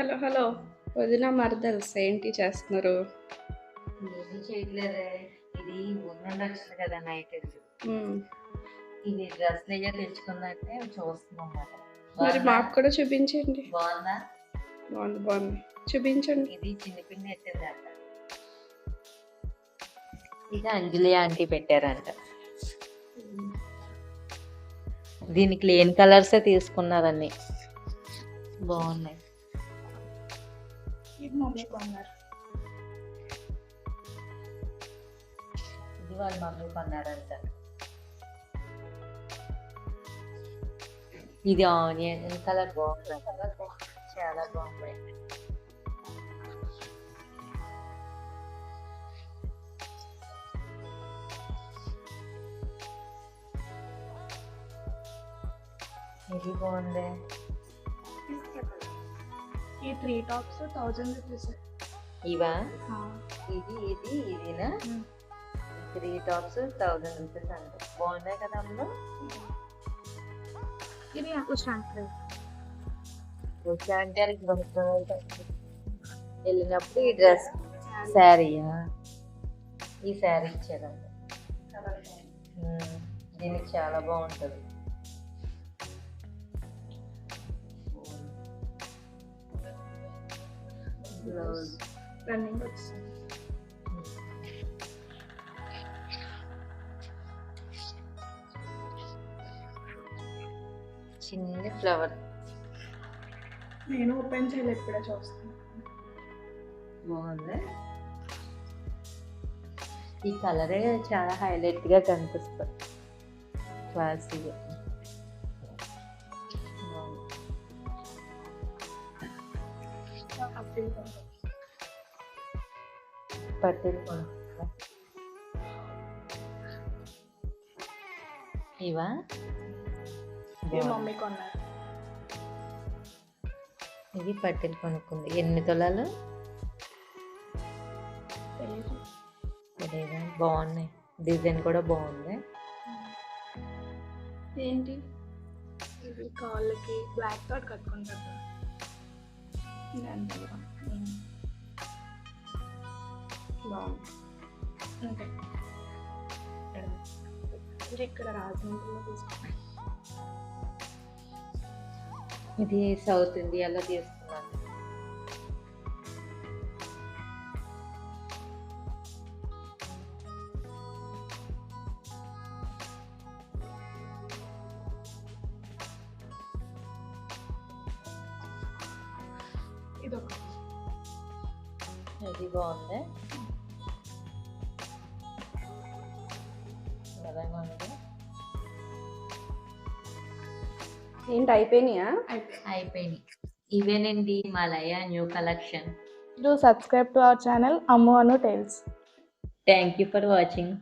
Hello hello. వదిన మరదల్స్ ఏంటి చేస్తున్నారు? ఏమీ చేయట్లేదే. ఇది ఉన్నండి వచ్చింది కదా నైట్. ఇది. డ్రెస్ దగ్గర తెచ్చుకుందంటే చూస్తున్నాం అన్నమాట మరి? మాకు కూడా చూపించండి. బాగుందా? బాగుంది బాగుంది. చూపించండి. ఇది చిన్నపిన్ని ఎట్టిందంట ఇది అంజలి ఆంటీ పెట్టారంట. దీనికి లేని కలర్సే తీసుకున్నారన్ని బాగున్నాయి. ఇది మమ్మీ కొన్నారు ఇది వాళ్ళ మమ్మీ కొన్నారంట ఇది ఆనియన్ కలర్ బాగుంది చాలా బాగుంది ఇది బాగుంది ఈ త్రీ టాప్స్ థౌజండ్ రూపీస్ ఇవా? ఇది ఇది ఇదినా? త్రీ టాప్స్ థౌజండ్ రూపీస్ అంట. బాగున్నాయి కదా అందులో ఇది నాకు వచ్చా అంటే. వెళ్ళినప్పుడు ఈ డ్రెస్ శారీయా ఈ శారీ ఇచ్చారంట. దీనికి చాలా బాగుంటుంది. బ్లౌజ్ రన్నింగ్ వచ్చింది చిన్న ఫ్లవర్ నేను ఓపెన్ చేయలేదు ఇప్పుడే చూస్తాను బాగుంది ఈ కలరే చాలా హైలైట్గా కనిపిస్తుంది క్లాసీగా ఇవా? ఇది మమ్మీ కొన్నారు ఇవి పట్టెలు కొనుక్కుంది. ఎన్ని తులాలు? తెలియదా బాగున్నాయి. డిజైన్ కూడా బాగుంది. ఏంటి? ఇది కాళ్ళకి బ్లాక్ థాట్ కట్టుకుంటారు బాగుంది. ఇక్కడ. ఇది ఇక్కడ రాజమండ్రిలో తీసుకున్నాను. ఇది సౌత్ ఇండియాలో తీసుకున్నాను. ఇది ఒక ఇది బాగుంది ఏంటి అయిపోయినాయా? అయిపోయినాయి. ఇవేనండి మా Laya new collection. Do subscribe to our channel Ammu Anu Tales. Thank you for watching